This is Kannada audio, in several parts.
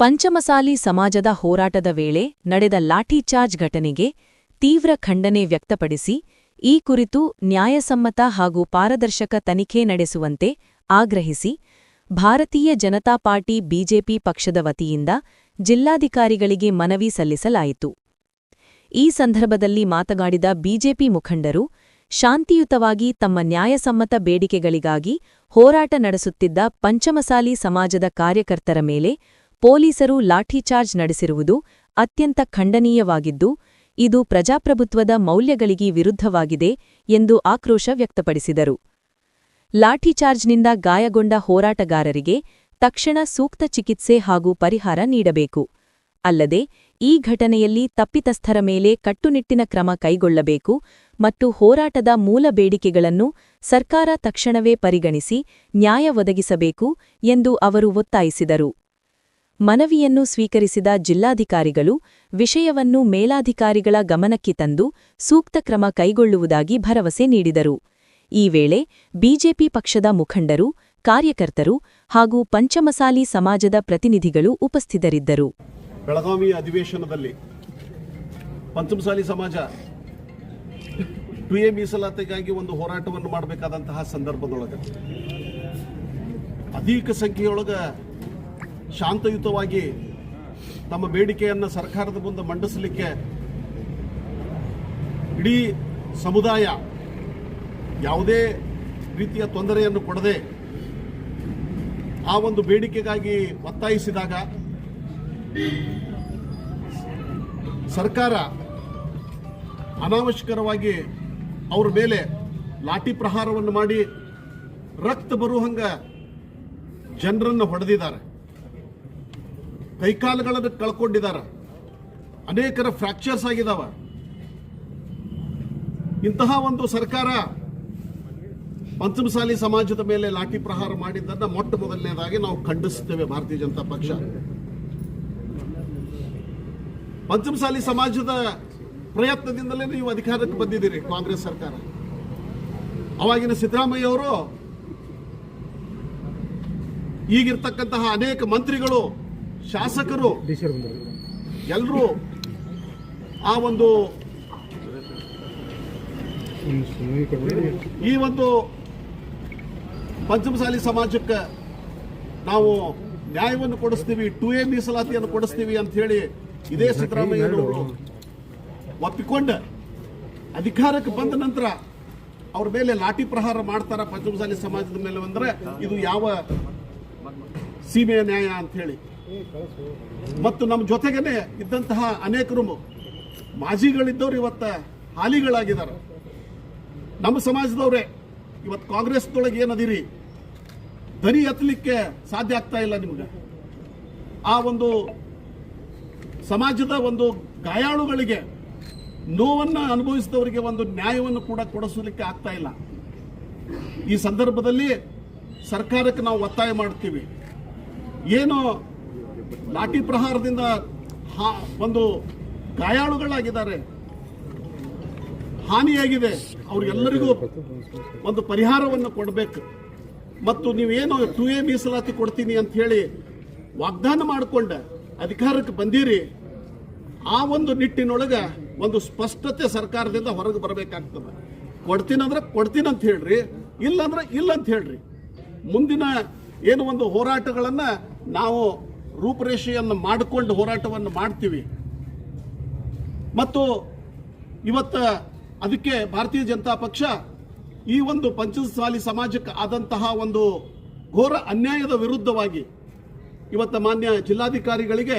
ಪಂಚಮಸಾಲಿ ಸಮಾಜದ ಹೋರಾಟದ ವೇಳೆ ನಡೆದ ಲಾಠಿಚಾರ್ಜ್ ಘಟನೆಗೆ ತೀವ್ರ ಖಂಡನೆ ವ್ಯಕ್ತಪಡಿಸಿ, ಈ ಕುರಿತು ನ್ಯಾಯಸಮ್ಮತ ಹಾಗೂ ಪಾರದರ್ಶಕ ತನಿಖೆ ನಡೆಸುವಂತೆ ಆಗ್ರಹಿಸಿ, ಭಾರತೀಯ ಜನತಾ ಪಾರ್ಟಿ ಬಿಜೆಪಿ ಪಕ್ಷದ ವತಿಯಿಂದ ಜಿಲ್ಲಾಧಿಕಾರಿಗಳಿಗೆ ಮನವಿ ಸಲ್ಲಿಸಲಾಯಿತು. ಈ ಸಂದರ್ಭದಲ್ಲಿ ಮಾತನಾಡಿದ ಬಿಜೆಪಿ ಮುಖಂಡರು, ಶಾಂತಿಯುತವಾಗಿ ತಮ್ಮ ನ್ಯಾಯಸಮ್ಮತ ಬೇಡಿಕೆಗಳಿಗಾಗಿ ಹೋರಾಟ ನಡೆಸುತ್ತಿದ್ದ ಪಂಚಮಸಾಲಿ ಸಮಾಜದ ಕಾರ್ಯಕರ್ತರ ಮೇಲೆ ಪೊಲೀಸರು ಲಾಠಿಚಾರ್ಜ್ ನಡೆಸಿರುವುದು ಅತ್ಯಂತ ಖಂಡನೀಯವಾಗಿದ್ದು, ಇದು ಪ್ರಜಾಪ್ರಭುತ್ವದ ಮೌಲ್ಯಗಳಿಗೆ ವಿರುದ್ಧವಾಗಿದೆ ಎಂದು ಆಕ್ರೋಶ ವ್ಯಕ್ತಪಡಿಸಿದರು. ಲಾಠಿಚಾರ್ಜ್ನಿಂದ ಗಾಯಗೊಂಡ ಹೋರಾಟಗಾರರಿಗೆ ತಕ್ಷಣ ಸೂಕ್ತ ಚಿಕಿತ್ಸೆ ಹಾಗೂ ಪರಿಹಾರ ನೀಡಬೇಕು. ಅಲ್ಲದೆ, ಈ ಘಟನೆಯಲ್ಲಿ ತಪ್ಪಿತಸ್ಥರ ಮೇಲೆ ಕಟ್ಟುನಿಟ್ಟಿನ ಕ್ರಮ ಕೈಗೊಳ್ಳಬೇಕು ಮತ್ತು ಹೋರಾಟದ ಮೂಲ ಬೇಡಿಕೆಗಳನ್ನು ಸರ್ಕಾರ ತಕ್ಷಣವೇ ಪರಿಗಣಿಸಿ ನ್ಯಾಯ ಒದಗಿಸಬೇಕು ಎಂದು ಅವರು ಒತ್ತಾಯಿಸಿದರು. ಮನವಿಯನ್ನು ಸ್ವೀಕರಿಸಿದ ಜಿಲ್ಲಾಧಿಕಾರಿಗಳು ವಿಷಯವನ್ನು ಮೇಲಾಧಿಕಾರಿಗಳ ಗಮನಕ್ಕೆ ತಂದು ಸೂಕ್ತ ಕ್ರಮ ಕೈಗೊಳ್ಳುವುದಾಗಿ ಭರವಸೆ ನೀಡಿದರು. ಈ ವೇಳೆ ಬಿಜೆಪಿ ಪಕ್ಷದ ಮುಖಂಡರು, ಕಾರ್ಯಕರ್ತರು ಹಾಗೂ ಪಂಚಮಸಾಲಿ ಸಮಾಜದ ಪ್ರತಿನಿಧಿಗಳು ಉಪಸ್ಥಿತರಿದ್ದರು. ಬೆಳಗಾವಿ ಅಧಿವೇಶನದಲ್ಲಿ ಪಂಚಮಸಾಲಿ ಸಮಾಜ ಟುಎ ಮೀಸಲಾತಿಗಾಗಿ ಒಂದು ಹೋರಾಟವನ್ನು ಮಾಡಬೇಕಾದಂತಹ ಸಂದರ್ಭದೊಳಗೆ ಅಧಿಕ ಸಂಖ್ಯೆಯೊಳಗ ಶಾಂತಯುತವಾಗಿ ತಮ್ಮ ಬೇಡಿಕೆಯನ್ನು ಸರ್ಕಾರದ ಮುಂದೆ ಮಂಡಿಸಲಿಕ್ಕೆ ಇಡೀ ಸಮುದಾಯ ಯಾವುದೇ ರೀತಿಯ ತೊಂದರೆಯನ್ನು ಕೊಡದೆ ಆ ಒಂದು ಬೇಡಿಕೆಗಾಗಿ ಒತ್ತಾಯಿಸಿದಾಗ ಸರ್ಕಾರ ಅನಾವಶ್ಯಕರವಾಗಿ ಅವ್ರ ಮೇಲೆ ಲಾಠಿ ಪ್ರಹಾರವನ್ನು ಮಾಡಿ ರಕ್ತ ಬರುವಂಗ ಜನರನ್ನು ಹೊಡೆದಿದ್ದಾರೆ. ಕೈಕಾಲುಗಳನ್ನು ಕಳ್ಕೊಂಡಿದ್ದಾರೆ. ಅನೇಕರ ಫ್ರಾಕ್ಚರ್ಸ್ ಆಗಿದಾವ ಇಂತಹ ಒಂದು ಸರ್ಕಾರ ಪಂಚಮಸಾಲಿ ಸಮಾಜದ ಮೇಲೆ ಲಾಠಿ ಪ್ರಹಾರ ಮಾಡಿದ್ದನ್ನ ಮೊಟ್ಟ ಮೊದಲನೇದಾಗಿ ನಾವು ಖಂಡಿಸುತ್ತೇವೆ ಭಾರತೀಯ ಜನತಾ ಪಕ್ಷ. ಪಂಚಮಸಾಲಿ ಸಮಾಜದ ಪ್ರಯತ್ನದಿಂದಲೇ ನೀವು ಅಧಿಕಾರಕ್ಕೆ ಬಂದಿದ್ದೀರಿ ಕಾಂಗ್ರೆಸ್ ಸರ್ಕಾರ. ಅವಾಗಿನ ಸಿದ್ದರಾಮಯ್ಯ ಅವರು ಈಗಿರ್ತಕ್ಕಂತಹ ಅನೇಕ ಮಂತ್ರಿಗಳು ಶಾಸಕರು ಎಲ್ಲರೂ ಆ ಒಂದು ಈ ಒಂದು ಪಂಚಮಸಾಲಿ ಸಮಾಜಕ್ಕೆ ನಾವು ನ್ಯಾಯವನ್ನು ಕೊಡಿಸ್ತೀವಿ ಟು ಎ ಮೀಸಲಾತಿಯನ್ನು ಕೊಡಿಸ್ತೀವಿ ಅಂತ ಹೇಳಿ ಇದೇ ಸಿದ್ದರಾಮಯ್ಯನವರು ಒಪ್ಪಿಕೊಂಡು ಅಧಿಕಾರಕ್ಕೆ ಬಂದ ನಂತರ ಅವ್ರ ಮೇಲೆ ಲಾಠಿ ಪ್ರಹಾರ ಮಾಡ್ತಾರ ಪಂಚಮಸಾಲಿ ಸಮಾಜದ ಮೇಲೆ ಬಂದ್ರೆ ಇದು ಯಾವ ಸೀಮೆಯ ನ್ಯಾಯ ಅಂತ ಹೇಳಿ. ಮತ್ತು ನಮ್ಮ ಜೊತೆಗೇನೆ ಇದ್ದಂತಹ ಅನೇಕರು ಮಾಜಿಗಳಿದ್ದವರು ಇವತ್ತ ಹಾಲಿಗಳಾಗಿದ್ದಾರೆ. ನಮ್ಮ ಸಮಾಜದವರೇ, ಇವತ್ತು ಕಾಂಗ್ರೆಸ್ದೊಳಗೆ ಏನದಿರಿ? ದನಿ ಎತ್ತಲಿಕ್ಕೆ ಸಾಧ್ಯ ಆಗ್ತಾ ಇಲ್ಲ ನಿಮ್ಗೆ. ಆ ಒಂದು ಸಮಾಜದ ಒಂದು ಗಾಯಾಳುಗಳಿಗೆ ನೋವನ್ನು ಅನುಭವಿಸಿದವರಿಗೆ ಒಂದು ನ್ಯಾಯವನ್ನು ಕೂಡ ಕೊಡಿಸಲಿಕ್ಕೆ ಆಗ್ತಾ ಇಲ್ಲ. ಈ ಸಂದರ್ಭದಲ್ಲಿ ಸರ್ಕಾರಕ್ಕೆ ನಾವು ಒತ್ತಾಯ ಮಾಡ್ತೀವಿ. ಏನು ಲಾಠಿ ಪ್ರಹಾರದಿಂದ ಒಂದು ಗಾಯಾಳುಗಳಾಗಿದ್ದಾರೆ. ಹಾನಿಯಾಗಿದೆ. ಅವ್ರಿಗೆಲ್ಲರಿಗೂ ಒಂದು ಪರಿಹಾರವನ್ನು ಕೊಡಬೇಕು. ಮತ್ತು ನೀವೇನು ಟು ಎ ಮೀಸಲಾತಿ ಕೊಡ್ತೀನಿ ಅಂತ ಹೇಳಿ ವಾಗ್ದಾನ ಮಾಡಿಕೊಂಡ. ಅಧಿಕಾರಕ್ಕೆ ಬಂದಿರಿ. ಆ ಒಂದು ನಿಟ್ಟಿನೊಳಗೆ ಒಂದು ಸ್ಪಷ್ಟತೆ ಸರ್ಕಾರದಿಂದ ಹೊರಗೆ ಬರಬೇಕಾಗ್ತದೆ. ಕೊಡ್ತೀನಂದ್ರೆ ಕೊಡ್ತೀನಿ ಅಂತ ಹೇಳ್ರಿ. ಇಲ್ಲಂದ್ರೆ ಇಲ್ಲ ಅಂತ ಹೇಳ್ರಿ. ಮುಂದಿನ ಏನು ಒಂದು ಹೋರಾಟಗಳನ್ನು ನಾವು ರೂಪರೇಷೆಯನ್ನು ಮಾಡಿಕೊಂಡು ಹೋರಾಟವನ್ನು ಮಾಡ್ತೀವಿ. ಮತ್ತು ಇವತ್ತು ಅದಕ್ಕೆ ಭಾರತೀಯ ಜನತಾ ಪಕ್ಷ ಈ ಒಂದು ಪಂಚಸಾಲಿ ಸಮಾಜಕ್ಕೆ ಆದಂತಹ ಒಂದು ಘೋರ ಅನ್ಯಾಯದ ವಿರುದ್ಧವಾಗಿ ಇವತ್ತು ಮಾನ್ಯ ಜಿಲ್ಲಾಧಿಕಾರಿಗಳಿಗೆ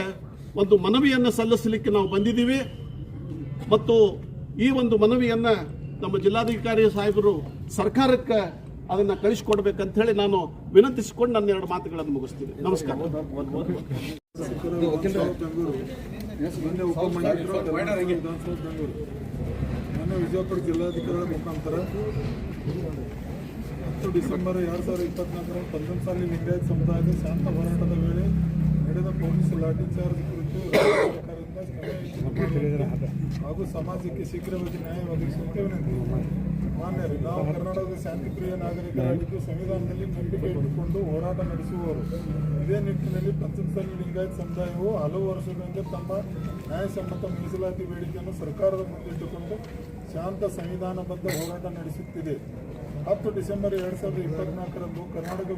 ಒಂದು ಮನವಿಯನ್ನು ಸಲ್ಲಿಸಲಿಕ್ಕೆ ನಾವು ಬಂದಿದ್ದೀವಿ. ಮತ್ತು ಈ ಒಂದು ಮನವಿಯನ್ನು ನಮ್ಮ ಜಿಲ್ಲಾಧಿಕಾರಿ ಸಾಹೇಬರು ಸರ್ಕಾರಕ್ಕೆ ಅದನ್ನು ಕಳಿಸಿಕೊಡ್ಬೇಕಂತ ಹೇಳಿ ನಾನು ವಿನಂತಿಸಿಕೊಂಡು ನನ್ನ ಎರಡು ಮಾತುಗಳನ್ನು ಮುಗಿಸ್ತೀನಿ. ನಮಸ್ಕಾರ. ಮೊನ್ನೆ ವಿಜಯಪುರ ಜಿಲ್ಲಾಧಿಕಾರಿಗಳ ಮುಖಾಂತರ ಹತ್ತು ಡಿಸೆಂಬರ್ ಎರಡು ಸಾವಿರದ ಇಪ್ಪತ್ನಾಲ್ಕರ ಸಾಲಿ ಲಿಂಗಾಯತ ಸಮುದಾಯದ ಶಾಂತ ಹೋರಾಟದ ವೇಳೆ ನಡೆದ ಪೊಲೀಸ್ ಲಾಠಿ ಚಾರ್ಜ್ ಕುರಿತು ರಾಜ್ಯ ಸರ್ಕಾರದಿಂದ ಕ್ರಮ ವಹಿಸಲು ಹಾಗೂ ಸಮಾಜಕ್ಕೆ ಶೀಘ್ರವಾಗಿ ನ್ಯಾಯ ಒದಗಿಸುವಂತೆ ವಿನಂತಿ ಮಾನ್ಯರೇ, ನಾವು ಕರ್ನಾಟಕದ ಶಾಂತಿಪ್ರಿಯ ನಾಗರಿಕರಾಗಿದ್ದು ಸಂವಿಧಾನದಲ್ಲಿ ನಂಬಿಕೆ ಇಟ್ಟುಕೊಂಡು ಹೋರಾಟ ನಡೆಸುವವರು. ಇದೇ ನಿಟ್ಟಿನಲ್ಲಿ ಪಂಚಮಸಾಲಿ ಲಿಂಗಾಯತ ಸಮುದಾಯವು ಹಲವು ವರ್ಷಗಳಿಂದ ತಮ್ಮ ನ್ಯಾಯಸಮ್ಮತ ಮೀಸಲಾತಿ ಬೇಡಿಕೆಯನ್ನು ಸರ್ಕಾರದ ಮುಂದಿಟ್ಟುಕೊಂಡು ಶಾಂತ ಸಂವಿಧಾನಬದ್ಧ ಹೋರಾಟ ನಡೆಸುತ್ತಿದೆ. ಹತ್ತು ಡಿಸೆಂಬರ್ ಎರಡು ಸಾವಿರದ ಇಪ್ಪತ್ನಾಲ್ಕರಂದು ಕರ್ನಾಟಕ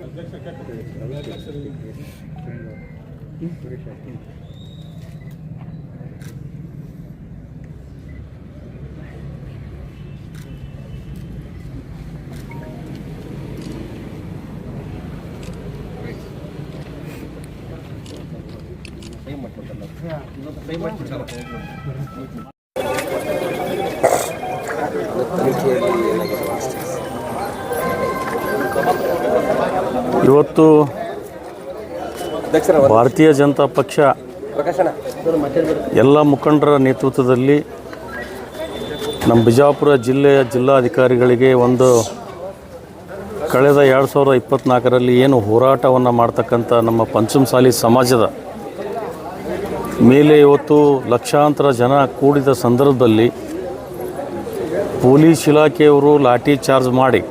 ಇವತ್ತು ಭಾರತೀಯ ಜನತಾ ಪಕ್ಷ ಎಲ್ಲ ಮುಖಂಡರ ನೇತೃತ್ವದಲ್ಲಿ ನಮ್ಮ ಬಿಜಾಪುರ ಜಿಲ್ಲೆಯ ಜಿಲ್ಲಾಧಿಕಾರಿಗಳಿಗೆ ಒಂದು ಕಳೆದ ಎರಡು ಸಾವಿರದ ಇಪ್ಪತ್ತ್ನಾಲ್ಕರಲ್ಲಿ ಏನು ಹೋರಾಟವನ್ನು ಮಾಡ್ತಕ್ಕಂಥ ನಮ್ಮ ಪಂಚಮಸಾಲಿ ಸಮಾಜದ ಮೇಲೆ ಇವತ್ತು ಲಕ್ಷಾಂತರ ಜನ ಕೂಡಿದ ಸಂದರ್ಭದಲ್ಲಿ ಪೊಲೀಸ್ ಇಲಾಖೆಯವರು ಲಾಠಿ ಚಾರ್ಜ್ ಮಾಡಿ.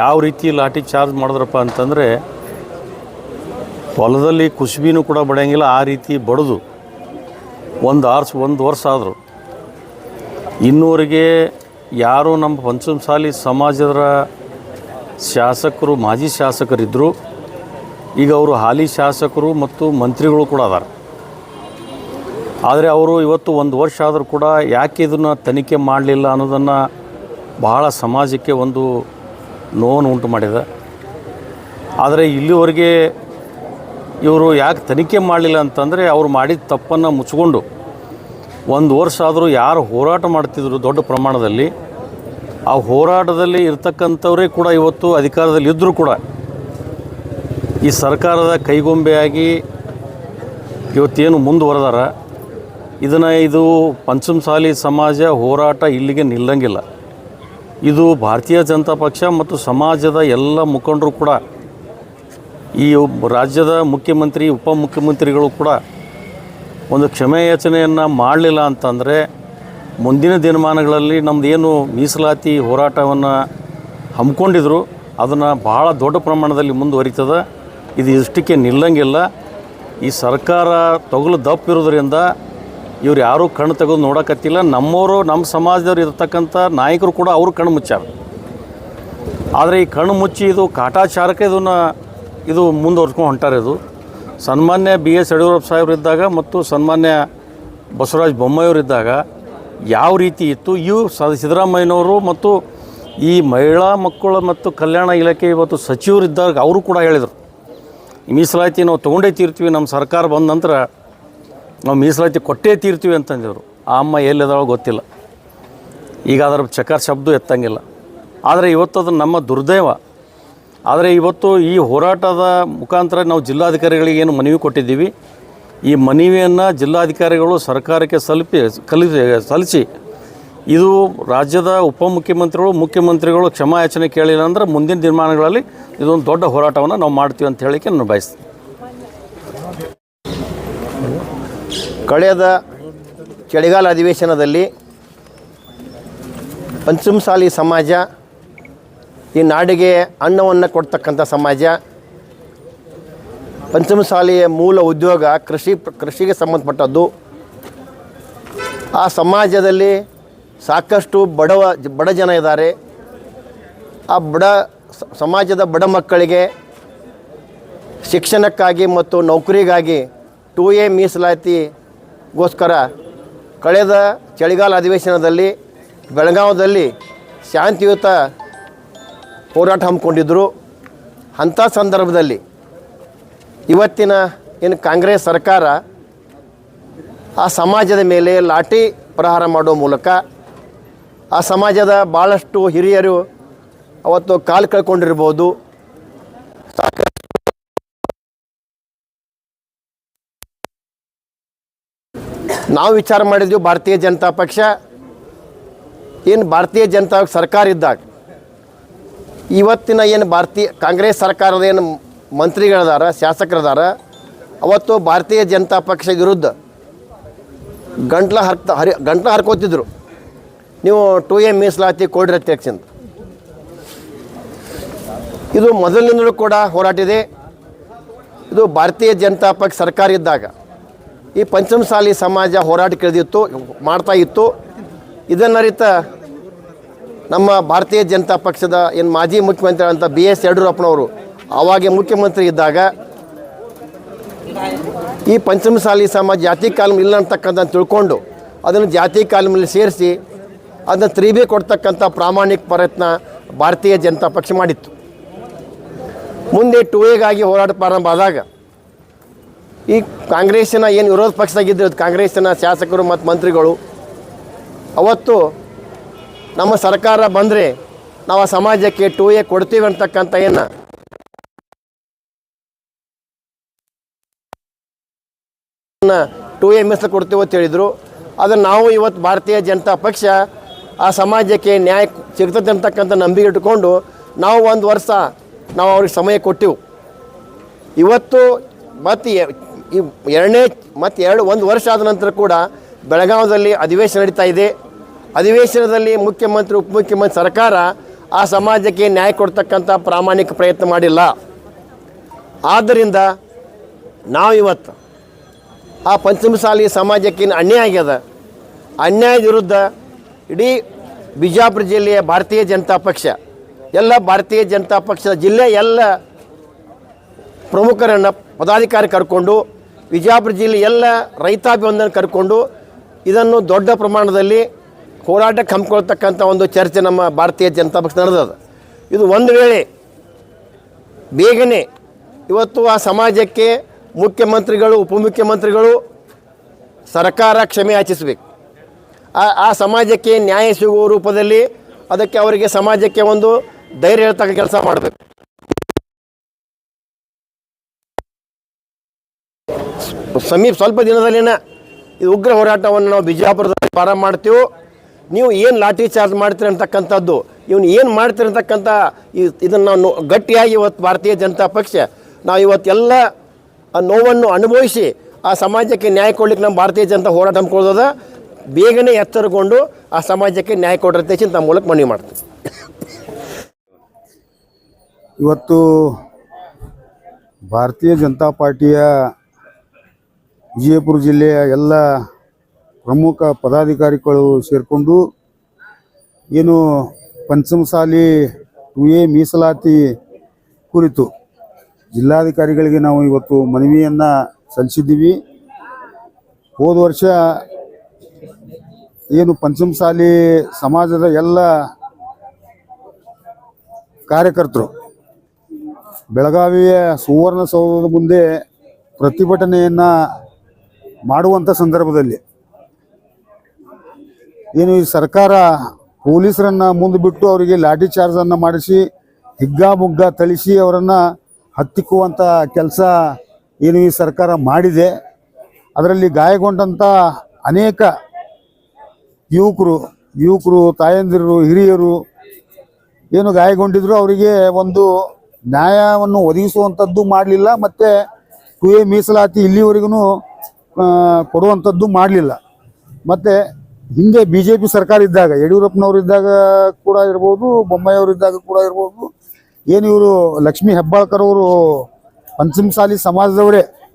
ಯಾವ ರೀತಿ ಲಾಠಿ ಚಾರ್ಜ್ ಮಾಡಿದ್ರಪ್ಪ ಅಂತಂದರೆ, ಹೊಲದಲ್ಲಿ ಕುಸುಬಿನೂ ಕೂಡ ಬಡಿಯಂಗಿಲ್ಲ, ಆ ರೀತಿ ಬಡಿದು ಒಂದು ಆರ್ಸ್, ಒಂದು ವರ್ಷ ಆದರು. ಇನ್ನೂರಿಗೆ ಯಾರು ನಮ್ಮ ಪಂಚಮಸಾಲಿ ಸಮಾಜದ ಶಾಸಕರು, ಮಾಜಿ ಶಾಸಕರಿದ್ದರು ಈಗ ಅವರು ಹಾಲಿ ಶಾಸಕರು ಮತ್ತು ಮಂತ್ರಿಗಳು ಕೂಡ ಅದಾರ. ಆದರೆ ಅವರು ಇವತ್ತು ಒಂದು ವರ್ಷ ಆದರೂ ಕೂಡ ಯಾಕೆ ಇದನ್ನು ತನಿಖೆ ಮಾಡಲಿಲ್ಲ ಅನ್ನೋದನ್ನು ಬಹಳ ಸಮಾಜಕ್ಕೆ ಒಂದು ನೋವನ್ನು ಉಂಟು ಮಾಡಿದೆ. ಆದರೆ ಇಲ್ಲಿವರೆಗೆ ಇವರು ಯಾಕೆ ತನಿಖೆ ಮಾಡಲಿಲ್ಲ ಅಂತಂದರೆ ಅವರು ಮಾಡಿದ ತಪ್ಪನ್ನು ಮುಚ್ಕೊಂಡು ಒಂದು ವರ್ಷ ಆದರೂ ಯಾರು ಹೋರಾಟ ಮಾಡ್ತಿದ್ರು ದೊಡ್ಡ ಪ್ರಮಾಣದಲ್ಲಿ, ಆ ಹೋರಾಟದಲ್ಲಿ ಇರ್ತಕ್ಕಂಥವರೇ ಕೂಡ ಇವತ್ತು ಅಧಿಕಾರದಲ್ಲಿ ಇದ್ದರೂ ಕೂಡ ಈ ಸರ್ಕಾರದ ಕೈಗೊಂಬೆಯಾಗಿ ಇವತ್ತೇನು ಮುಂದುವರೆದಾರ, ಇದನ್ನು ಇದು ಪಂಚಮಸಾಲಿ ಸಮಾಜ ಹೋರಾಟ ಇಲ್ಲಿಗೆ ನಿಲ್ಲಂಗಿಲ್ಲ. ಇದು ಭಾರತೀಯ ಜನತಾ ಪಕ್ಷ ಮತ್ತು ಸಮಾಜದ ಎಲ್ಲ ಮುಖಂಡರು ಕೂಡ, ಈ ರಾಜ್ಯದ ಮುಖ್ಯಮಂತ್ರಿ, ಉಪಮುಖ್ಯಮಂತ್ರಿಗಳು ಕೂಡ ಒಂದು ಕ್ಷಮೆಯಾಚನೆಯನ್ನು ಮಾಡಲಿಲ್ಲ ಅಂತಂದರೆ, ಮುಂದಿನ ದಿನಮಾನಗಳಲ್ಲಿ ನಮ್ಮದು ಏನು ಮೀಸಲಾತಿ ಹೋರಾಟವನ್ನು ಹಮ್ಮಿಕೊಂಡಿದ್ರು, ಅದನ್ನು ಭಾಳ ದೊಡ್ಡ ಪ್ರಮಾಣದಲ್ಲಿ ಮುಂದುವರಿತದೆ. ಇದು ಇಷ್ಟಕ್ಕೆ ನಿಲ್ಲಂಗಿಲ್ಲ. ಈ ಸರ್ಕಾರ ತೊಗಲು ದಪ್ಪ ಇರೋದ್ರಿಂದ ಇವ್ರು ಯಾರೂ ಕಣ್ಣು ತೆಗೆದು ನೋಡಕತ್ತಿಲ್ಲ. ನಮ್ಮವರು ನಮ್ಮ ಸಮಾಜದವ್ರು ಇರತಕ್ಕಂಥ ನಾಯಕರು ಕೂಡ ಅವರು ಕಣ್ಣು ಮುಚ್ಚಾರ. ಆದರೆ ಈ ಕಣ್ಣು ಮುಚ್ಚಿ ಇದು ಕಾಟಾಚಾರಕ್ಕೆ ಇದನ್ನು ಇದು ಮುಂದುವರ್ಸ್ಕೊಂಡು ಹೊಂಟಾರೆ ಇದು. ಸನ್ಮಾನ್ಯ ಬಿ ಎಸ್ ಯಡಿಯೂರಪ್ಪ ಸಾಹೇಬ್ರು ಇದ್ದಾಗ ಮತ್ತು ಸನ್ಮಾನ್ಯ ಬಸವರಾಜ ಬೊಮ್ಮಾಯಿಯವರು ಇದ್ದಾಗ ಯಾವ ರೀತಿ ಇತ್ತು? ಇವು ಸ ಸಿದ್ದರಾಮಯ್ಯನವರು ಮತ್ತು ಈ ಮಹಿಳಾ ಮಕ್ಕಳು ಮತ್ತು ಕಲ್ಯಾಣ ಇಲಾಖೆ ಇವತ್ತು ಸಚಿವರಿದ್ದಾಗ ಅವರು ಕೂಡ ಹೇಳಿದರು. ಮೀಸಲಾತಿ ನಾವು ತೊಗೊಂಡೇ ತೀರ್ತೀವಿ, ನಮ್ಮ ಸರ್ಕಾರ ಬಂದ ನಂತರ ನಾವು ಮೀಸಲಾತಿ ಕೊಟ್ಟೇ ತೀರ್ತೀವಿ ಅಂತಂದಿದ್ರು. ಆ ಅಮ್ಮ ಎಲ್ಲಿದಾವ ಗೊತ್ತಿಲ್ಲ. ಈಗ ಅದರ ಚಕಾರ ಶಬ್ದ ಎತ್ತಂಗಿಲ್ಲ. ಆದರೆ ಇವತ್ತು ಅದು ನಮ್ಮ ದುರ್ದೈವ. ಆದರೆ ಇವತ್ತು ಈ ಹೋರಾಟದ ಮುಖಾಂತರ ನಾವು ಜಿಲ್ಲಾಧಿಕಾರಿಗಳಿಗೆ ಏನು ಮನವಿ ಕೊಟ್ಟಿದ್ದೀವಿ. ಈ ಮನವಿಯನ್ನು ಜಿಲ್ಲಾಧಿಕಾರಿಗಳು ಸರ್ಕಾರಕ್ಕೆ ಸಲ್ಪಿ ಕಲಿಸಿ ಸಲ್ಲಿಸಿ ಇದು ರಾಜ್ಯದ ಉಪಮುಖ್ಯಮಂತ್ರಿಗಳು, ಮುಖ್ಯಮಂತ್ರಿಗಳು ಕ್ಷಮಾಯಾಚನೆ ಕೇಳಿಲ್ಲ ಅಂದ್ರೆ ಮುಂದಿನ ದಿನಮಾನಗಳಲ್ಲಿ ಇದೊಂದು ದೊಡ್ಡ ಹೋರಾಟವನ್ನು ನಾವು ಮಾಡ್ತೀವಿ ಅಂತ ಹೇಳಿಕೆ ನಾನು ಬಯಸ್ತೀನಿ. ಕಳೆದ ಚಳಿಗಾಲ ಅಧಿವೇಶನದಲ್ಲಿ ಪಂಚಮಸಾಲಿ ಸಮಾಜ, ಈ ನಾಡಿಗೆ ಅನ್ನವನ್ನು ಕೊಡ್ತಕ್ಕಂಥ ಸಮಾಜ, ಪಂಚಮಸಾಲಿಯ ಮೂಲ ಉದ್ಯೋಗ ಕೃಷಿ, ಕೃಷಿಗೆ ಸಂಬಂಧಪಟ್ಟದ್ದು, ಆ ಸಮಾಜದಲ್ಲಿ ಸಾಕಷ್ಟು ಬಡವ ಬಡ ಜನ ಇದ್ದಾರೆ. ಆ ಬಡ ಸಮಾಜದ ಬಡ ಮಕ್ಕಳಿಗೆ ಶಿಕ್ಷಣಕ್ಕಾಗಿ ಮತ್ತು ನೌಕರಿಗಾಗಿ ಟು ಎ ಮೀಸಲಾತಿಗೋಸ್ಕರ ಕಳೆದ ಚಳಿಗಾಲ ಅಧಿವೇಶನದಲ್ಲಿ ಬೆಳಗಾವದಲ್ಲಿ ಶಾಂತಿಯುತ ಹೋರಾಟ ಹಮ್ಮಿಕೊಂಡಿದ್ದರು ಅಂಥ ಸಂದರ್ಭದಲ್ಲಿ ಇವತ್ತಿನ ಏನು ಕಾಂಗ್ರೆಸ್ ಸರ್ಕಾರ ಆ ಸಮಾಜದ ಮೇಲೆ ಲಾಠಿ ಪ್ರಹಾರ ಮಾಡುವ ಮೂಲಕ ಆ ಸಮಾಜದ ಭಾಳಷ್ಟು ಹಿರಿಯರು ಅವತ್ತು ಕಾಲು ಕಳ್ಕೊಂಡಿರ್ಬೋದು. ನಾವು ವಿಚಾರ ಮಾಡಿದ್ವಿ, ಭಾರತೀಯ ಜನತಾ ಪಕ್ಷ. ಏನು ಭಾರತೀಯ ಜನತಾ ಸರ್ಕಾರ ಇದ್ದಾಗ, ಇವತ್ತಿನ ಏನು ಭಾರತೀಯ ಕಾಂಗ್ರೆಸ್ ಸರ್ಕಾರದ ಏನು ಮಂತ್ರಿಗಳದಾರ, ಶಾಸಕರದಾರ, ಅವತ್ತು ಭಾರತೀಯ ಜನತಾ ಪಕ್ಷ ವಿರುದ್ಧ ಗಂಟ್ಲ ಹರ್ತ ಹರಿ ಗಂಟ್ಲ ಹರ್ಕೋತಿದ್ರು. ನೀವು ಟು ಎ ಮೀಸಲಾತಿ ಕೊಡ್ರಿ ಅಧ್ಯಕ್ಷಂತ ಇದು ಮೊದಲಿನಿಂದಲೂ ಕೂಡ ಹೋರಾಟ ಇದೆ ಭಾರತೀಯ ಜನತಾ ಪಕ್ಷ ಸರ್ಕಾರ ಇದ್ದಾಗ ಈ ಪಂಚಮಸಾಲಿ ಸಮಾಜ ಹೋರಾಟ ಕಳೆದಿತ್ತು, ಮಾಡ್ತಾ ಇತ್ತು. ಇದನ್ನರಿತ ನಮ್ಮ ಭಾರತೀಯ ಜನತಾ ಪಕ್ಷದ ಏನು ಮಾಜಿ ಮುಖ್ಯಮಂತ್ರಿ ಅಂತ ಬಿ ಎಸ್ ಯಡಿಯೂರಪ್ಪನವರು, ಆವಾಗ ಮುಖ್ಯಮಂತ್ರಿ ಇದ್ದಾಗ ಈ ಪಂಚಮಸಾಲಿ ಸಮಾಜ ಜಾತಿ ಕಾಲಮ್ ಇಲ್ಲ ಅಂತಕ್ಕಂಥ ತಿಳ್ಕೊಂಡು ಅದನ್ನು ಜಾತಿ ಕಾಲಮಲ್ಲಿ ಸೇರಿಸಿ ಅದನ್ನು ತ್ರಿಬಿ ಕೊಡ್ತಕ್ಕಂಥ ಪ್ರಾಮಾಣಿಕ ಪ್ರಯತ್ನ ಭಾರತೀಯ ಜನತಾ ಪಕ್ಷ ಮಾಡಿತ್ತು. ಮುಂದೆ ಟು ಎಗಾಗಿ ಹೋರಾಟ ಪ್ರಾರಂಭ ಆದಾಗ ಈ ಕಾಂಗ್ರೆಸ್ಸಿನ ಏನು ವಿರೋಧ ಪಕ್ಷದಾಗಿದ್ದರು ಕಾಂಗ್ರೆಸ್ಸಿನ ಶಾಸಕರು ಮತ್ತು ಮಂತ್ರಿಗಳು, ಅವತ್ತು ನಮ್ಮ ಸರ್ಕಾರ ಬಂದರೆ ನಾವು ಆ ಸಮಾಜಕ್ಕೆ ಟು ಎ ಕೊಡ್ತೀವಿ ಅಂತಕ್ಕಂಥ ಏನು ಟು ಎ ಮೀಸಲು ಕೊಡ್ತೀವಿ ಅಂತ ಹೇಳಿದರು. ಅದನ್ನು ನಾವು ಇವತ್ತು ಭಾರತೀಯ ಜನತಾ ಪಕ್ಷ ಆ ಸಮಾಜಕ್ಕೆ ನ್ಯಾಯ ಸಿಗ್ತದೆ ಅಂತಕ್ಕಂಥ ನಂಬಿಕೆ ಇಟ್ಟುಕೊಂಡು ನಾವು ಒಂದು ವರ್ಷ ನಾವು ಅವ್ರಿಗೆ ಸಮಯ ಕೊಟ್ಟೆವು. ಇವತ್ತು ಮತ್ತು ಎರಡನೇ ಮತ್ತು ಎರಡು, ಒಂದು ವರ್ಷ ಆದ ನಂತರ ಕೂಡ ಬೆಳಗಾವದಲ್ಲಿ ಅಧಿವೇಶನ ನಡೀತಾ ಇದೆ. ಅಧಿವೇಶನದಲ್ಲಿ ಮುಖ್ಯಮಂತ್ರಿ ಉಪಮುಖ್ಯಮಂತ್ರಿ ಸರ್ಕಾರ ಆ ಸಮಾಜಕ್ಕೆ ನ್ಯಾಯ ಕೊಡ್ತಕ್ಕಂಥ ಪ್ರಾಮಾಣಿಕ ಪ್ರಯತ್ನ ಮಾಡಿಲ್ಲ. ಆದ್ದರಿಂದ ನಾವು ಇವತ್ತು ಆ ಪಂಚಮಸಾಲಿ ಸಮಾಜಕ್ಕೆ ಅನ್ಯಾಯ ಆಗ್ಯದ? ಅನ್ಯಾಯದ ವಿರುದ್ಧ ಇಡೀ ಬಿಜಾಪುರ ಜಿಲ್ಲೆಯ ಭಾರತೀಯ ಜನತಾ ಪಕ್ಷ, ಎಲ್ಲ ಭಾರತೀಯ ಜನತಾ ಪಕ್ಷದ ಜಿಲ್ಲೆ ಎಲ್ಲ ಪ್ರಮುಖರನ್ನು ಪದಾಧಿಕಾರಿ ಕರ್ಕೊಂಡು, ಬಿಜಾಪುರ ಜಿಲ್ಲೆ ಎಲ್ಲ ರೈತಾಭಿವಂದನ ಕರ್ಕೊಂಡು, ಇದನ್ನು ದೊಡ್ಡ ಪ್ರಮಾಣದಲ್ಲಿ ಹೋರಾಟಕ್ಕೆ ಹಮ್ಮಿಕೊಳ್ತಕ್ಕಂಥ ಒಂದು ಚರ್ಚೆ ನಮ್ಮ ಭಾರತೀಯ ಜನತಾ ಪಕ್ಷ ನಡೆದದ ಇದು ಒಂದು ವೇಳೆ ಬೇಗನೆ ಇವತ್ತು ಆ ಸಮಾಜಕ್ಕೆ ಮುಖ್ಯಮಂತ್ರಿಗಳು, ಉಪಮುಖ್ಯಮಂತ್ರಿಗಳು ಸರ್ಕಾರ ಕ್ಷಮೆ ಯಾಚಿಸಬೇಕು. ಆ ಸಮಾಜಕ್ಕೆ ನ್ಯಾಯ ಸಿಗುವ ರೂಪದಲ್ಲಿ ಅದಕ್ಕೆ ಅವರಿಗೆ ಸಮಾಜಕ್ಕೆ ಒಂದು ಧೈರ್ಯ ಹೇಳ್ತಕ್ಕ ಕೆಲಸ ಮಾಡಬೇಕು. ಸಮೀಪ ಸ್ವಲ್ಪ ದಿನದಲ್ಲಿನ ಉಗ್ರ ಹೋರಾಟವನ್ನು ನಾವು ಬಿಜಾಪುರದಲ್ಲಿ ಪ್ರಾರಂಭ ಮಾಡ್ತೀವೋ, ನೀವು ಏನು ಲಾಠಿ ಚಾರ್ಜ್ ಮಾಡ್ತೀರಿ ಅಂತಕ್ಕಂಥದ್ದು, ಇವನು ಏನು ಮಾಡ್ತೀರಿ ಅಂತಕ್ಕಂಥ ಇದನ್ನು ನಾವು ಗಟ್ಟಿಯಾಗಿ ಇವತ್ತು ಭಾರತೀಯ ಜನತಾ ಪಕ್ಷ ನಾವು ಇವತ್ತೆಲ್ಲ ನೋವನ್ನು ಅನುಭವಿಸಿ ಆ ಸಮಾಜಕ್ಕೆ ನ್ಯಾಯ ಕೊಡ್ಲಿಕ್ಕೆ ನಮ್ಮ ಭಾರತೀಯ ಜನತಾ ಹೋರಾಟ ಹಮ್ಮಿಕೊಳ್ಳೋದ ಬೇಗನೆ ಎಚ್ಚರಗೊಂಡು ಆ ಸಮಾಜಕ್ಕೆ ನ್ಯಾಯ ಕೊಡಿರುತ್ತೆ ಚಿಂತ ಮೂಲಕ ಮನವಿ ಮಾಡ್ತೀವಿ. ಇವತ್ತು ಭಾರತೀಯ ಜನತಾ ಪಾರ್ಟಿಯ ವಿಜಯಪುರ ಜಿಲ್ಲೆಯ ಎಲ್ಲ ಪ್ರಮುಖ ಪದಾಧಿಕಾರಿಗಳು ಸೇರಿಕೊಂಡು ಏನು ಪಂಚಮಸಾಲಿ ಟು ಎ ಮೀಸಲಾತಿ ಕುರಿತು ಜಿಲ್ಲಾಧಿಕಾರಿಗಳಿಗೆ ನಾವು ಇವತ್ತು ಮನವಿಯನ್ನು ಸಲ್ಲಿಸಿದ್ದೀವಿ. ಹೋದ ವರ್ಷ ಏನು ಪಂಚಮಸಾಲಿ ಸಮಾಜದ ಎಲ್ಲ ಕಾರ್ಯಕರ್ತರು ಬೆಳಗಾವಿಯ ಸುವರ್ಣ ಸೌಧದ ಮುಂದೆ ಪ್ರತಿಭಟನೆಯನ್ನು ಮಾಡುವಂಥ ಸಂದರ್ಭದಲ್ಲಿ ಏನು ಈ ಸರ್ಕಾರ ಪೊಲೀಸರನ್ನು ಮುಂದೆ ಬಿಟ್ಟು ಅವರಿಗೆ ಲಾಠಿ ಚಾರ್ಜನ್ನು ಮಾಡಿಸಿ ಹಿಗ್ಗಾಮುಗ್ಗ ಥಳಿಸಿ ಅವರನ್ನು ಹತ್ತಿಕ್ಕುವಂಥ ಕೆಲಸ ಏನು ಈ ಸರ್ಕಾರ ಮಾಡಿದೆ. ಅದರಲ್ಲಿ ಗಾಯಗೊಂಡಂಥ ಅನೇಕ ಯುವಕರು ಯುವಕರು, ತಾಯಂದಿರು, ಹಿರಿಯರು ಏನು ಗಾಯಗೊಂಡಿದ್ರು ಅವರಿಗೆ ಒಂದು ನ್ಯಾಯವನ್ನು ಒದಗಿಸುವಂಥದ್ದು ಮಾಡಲಿಲ್ಲ ಮತ್ತು ಎ ಮೀಸಲಾತಿ ಇಲ್ಲಿವರೆಗೂ ಕೊಡುವಂಥದ್ದು ಮಾಡಲಿಲ್ಲ. ಮತ್ತು ಹಿಂದೆ ಬಿ ಜೆ ಪಿ ಸರ್ಕಾರ ಇದ್ದಾಗ, ಯಡಿಯೂರಪ್ಪನವ್ರು ಇದ್ದಾಗ ಕೂಡ ಇರ್ಬೋದು, ಬೊಮ್ಮಾಯಿಯವರು ಇದ್ದಾಗ ಕೂಡ ಇರ್ಬೋದು, ಏನು ಇವರು ಲಕ್ಷ್ಮೀ ಹೆಬ್ಬಾಳ್ಕರ್ ಅವರು, ಪಂಚಮಸಾಲಿ ಸಮಾಜದವರೇ,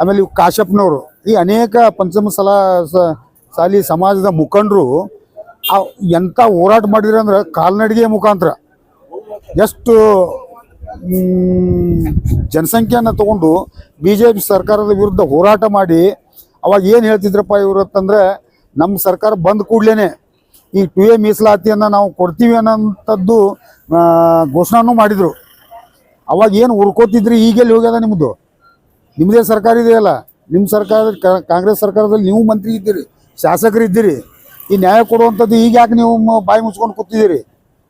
ಆಮೇಲೆ ಇವು ಕಾಶಪ್ಪನವರು ಈ ಅನೇಕ ಪಂಚಮಸಲ ಸ- ಸಾಲಿ ಸಮಾಜದ ಮುಖಂಡರು ಎಂಥ ಹೋರಾಟ ಮಾಡಿದ್ರು ಅಂದ್ರೆ ಕಾಲ್ನಡಿಗೆ ಮುಖಾಂತರ ಎಷ್ಟು ಜನಸಂಖ್ಯೆಯನ್ನು ತಗೊಂಡು ಬಿ ಜೆ ಪಿ ಸರ್ಕಾರದ ವಿರುದ್ಧ ಹೋರಾಟ ಮಾಡಿ ಅವಾಗ ಏನು ಹೇಳ್ತಿದ್ರಪ್ಪ ಇವರು ಅಂತಂದ್ರೆ ನಮ್ಮ ಸರ್ಕಾರ ಬಂದ ಕೂಡಲೇ ಈ ಟು ಎ ಮೀಸಲಾತಿಯನ್ನು ನಾವು ಕೊಡ್ತೀವಿ ಅನ್ನೋಂಥದ್ದು ಘೋಷಣೆನೂ ಮಾಡಿದರು. ಅವಾಗ ಏನು ಉರ್ಕೋತಿದ್ರಿ ಈಗೆಲ್ಲಿ ಹೋಗ್ಯದ ನಿಮ್ಮದು ನಿಮ್ಮದೇ ಸರ್ಕಾರ ಇದೆಯಲ್ಲ? ನಿಮ್ಮ ಸರ್ಕಾರದ ಕಾಂಗ್ರೆಸ್ ಸರ್ಕಾರದಲ್ಲಿ ನೀವು ಮಂತ್ರಿ ಇದ್ದೀರಿ. ಶಾಸಕರು ಇದ್ದೀರಿ ಈ ನ್ಯಾಯ ಕೊಡುವಂಥದ್ದು ಈಗ ಯಾಕೆ ನೀವು ಬಾಯಿ ಮುಚ್ಕೊಂಡು ಕೂತಿದ್ದೀರಿ?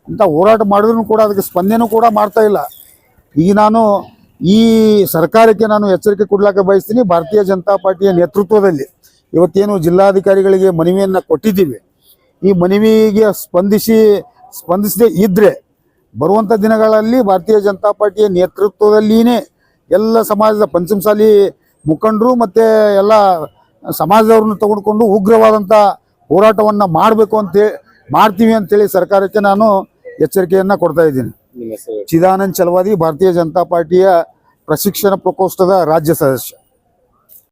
ಅಂತ ಹೋರಾಟ ಮಾಡಿದ್ರು ಕೂಡ ಅದಕ್ಕೆ ಸ್ಪಂದನೆ ಕೂಡ ಮಾಡ್ತಾ ಇಲ್ಲ. ಈಗ ನಾನು ಈ ಸರ್ಕಾರಕ್ಕೆ ನಾನು ಎಚ್ಚರಿಕೆ ಕೊಡ್ಲಿಕ್ಕೆ ಬಯಸ್ತೀನಿ ಭಾರತೀಯ ಜನತಾ ಪಾರ್ಟಿಯ ನೇತೃತ್ವದಲ್ಲಿ. ಇವತ್ತೇನು ಜಿಲ್ಲಾಧಿಕಾರಿಗಳಿಗೆ ಮನವಿಯನ್ನು ಕೊಟ್ಟಿದ್ದೀವಿ. ಈ ಮನವಿಗೆ ಸ್ಪಂದಿಸಿ, ಸ್ಪಂದಿಸದೇ ಇದ್ದರೆ ಬರುವಂಥ ದಿನಗಳಲ್ಲಿ ಭಾರತೀಯ ಜನತಾ ಪಾರ್ಟಿಯ ನೇತೃತ್ವದಲ್ಲಿಯೇ ಎಲ್ಲ ಸಮಾಜದ ಪಂಚಮಸಾಲಿ ಮುಖಂಡರು ಮತ್ತು ಎಲ್ಲ ಸಮಾಜದವ್ರನ್ನ ತಗೊಂಡ್ಕೊಂಡು ಉಗ್ರವಾದಂಥ ಹೋರಾಟವನ್ನು ಮಾಡಬೇಕು ಅಂತೇಳಿ ಮಾಡ್ತೀವಿ ಅಂತೇಳಿ ಸರ್ಕಾರಕ್ಕೆ ನಾನು ಎಚ್ಚರಿಕೆಯನ್ನು ಕೊಡ್ತಾ ಇದ್ದೀನಿ. ಚಿದಾನಂದ್ ಚಲವಾದಿ ಭಾರತೀಯ ಜನತಾ ಪಾರ್ಟಿಯ ಪ್ರಶಿಕ್ಷಣ ಪ್ರಕೋಷ್ಠದ ರಾಜ್ಯ ಸದಸ್ಯ.